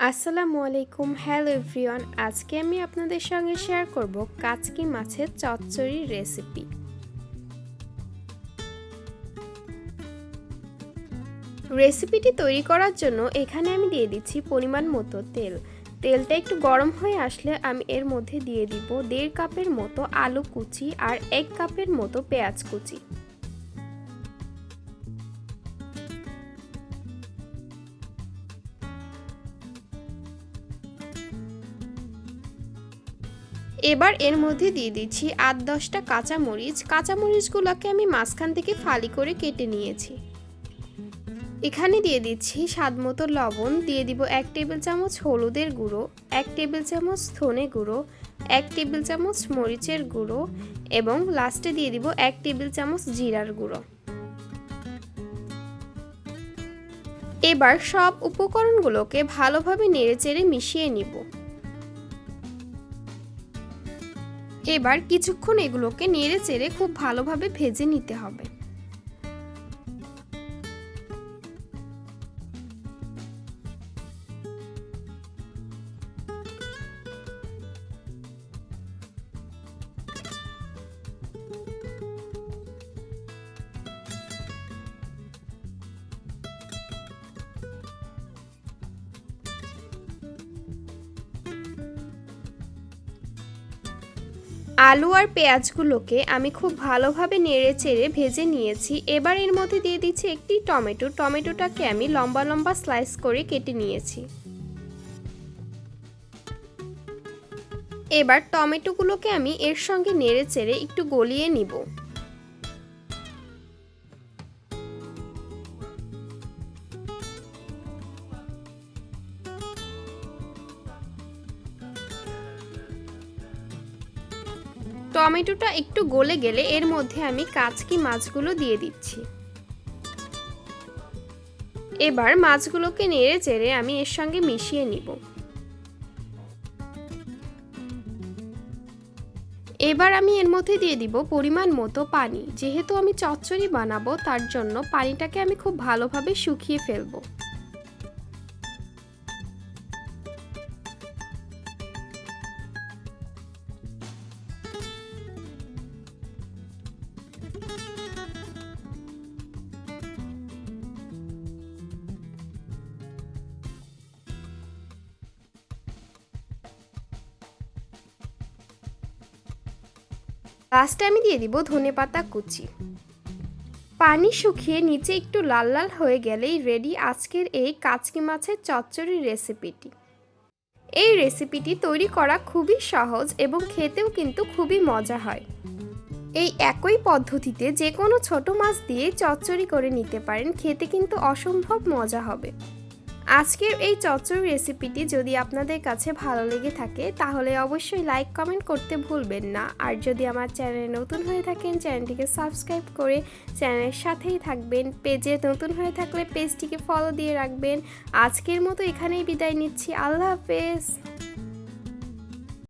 আসসালামু আলাইকুম, hello everyone. আজকে আমি আপনাদের সঙ্গে শেয়ার করব কাচকি মাছের চচ্চড়ি রেসিপি। রেসিপিটি তৈরি করার জন্য এখানে আমি দিয়ে দিচ্ছি পরিমাণ মতো তেল। তেলটা একটু গরম হয়ে আসলে আমি এর মধ্যে দিয়ে দিব দেড় কাপের মতো আলু কুচি আর এক কাপের মতো পেঁয়াজ কুচি। এবার এর মধ্যে দিয়ে দিচ্ছি আট দশটা কাঁচামরিচ। কাঁচামরিচগুলোকে আমি মাঝখান থেকে ফালি করে কেটে নিয়েছি। এখানে দিয়ে দিচ্ছি স্বাদ মতো লবণ। দিয়ে দিব এক টেবিল চামচ হলুদের গুঁড়ো, এক টেবিল চামচ ধনে গুঁড়ো, এক টেবিল চামচ মরিচের গুঁড়ো এবং লাস্টে দিয়ে দিব এক টেবিল চামচ জিরার গুঁড়ো। এবার সব উপকরণগুলোকে ভালোভাবে নেড়েচেড়ে মিশিয়ে নিব। এবার কিছুক্ষণ এগুলোকে নেড়ে চেড়ে খুব ভালোভাবে ভেজে নিতে হবে। আলু আর পেঁয়াজগুলোকে আমি খুব ভালোভাবে নেড়ে চেড়ে ভেজে নিয়েছি। এবার এর মধ্যে দিয়ে দিচ্ছি একটি টমেটো। টমেটোটাকে আমি লম্বা লম্বা স্লাইস করে কেটে নিয়েছি। এবার টমেটোগুলোকে আমি এর সঙ্গে নেড়ে চেড়ে একটু গলিয়ে নিব। টমেটোটা একটু গলে গেলে এর মধ্যে আমি কাচকি মাছগুলো দিয়ে দিচ্ছি। এবার মাছগুলোকে নেড়ে চেড়ে আমি এর সঙ্গে মিশিয়ে নিব। এবার আমি এর মধ্যে দিয়ে দিব পরিমাণ মতো পানি। যেহেতু আমি চচ্চড়ি বানাবো, তার জন্য পানিটাকে আমি খুব ভালোভাবে শুকিয়ে ফেলব। লাস্টে আমি দিয়ে দিব ধনে পাতা কুচি। পানি শুকিয়ে নিচে একটু লাল লাল হয়ে গেলেই রেডি আজকের এই কাচকি মাছের চচ্চড়ি রেসিপিটি এই রেসিপিটি তৈরি করা খুবই সহজ এবং খেতেও কিন্তু খুবই মজা হয়। এই একই পদ্ধতিতে যে কোনো ছোট মাছ দিয়ে চচ্চড়ি করে নিতে পারেন, খেতে কিন্তু অসম্ভব মজা হবে। আজকের এই চচ্চড়ি রেসিপিটি যদি আপনাদের কাছে ভালো লেগে থাকে, তাহলে অবশ্যই লাইক কমেন্ট করতে ভুলবেন না। আর যদি আমার চ্যানেলে নতুন হয়ে থাকেন চ্যানেলটিকে সাবস্ক্রাইব করে চ্যানেলের সাথেই থাকবেন। পেজে নতুন হয়ে থাকলে পেজটিকে ফলো দিয়ে রাখবেন। আজকের মতো এখানেই বিদায় নিচ্ছি। আল্লাহ হাফেজ।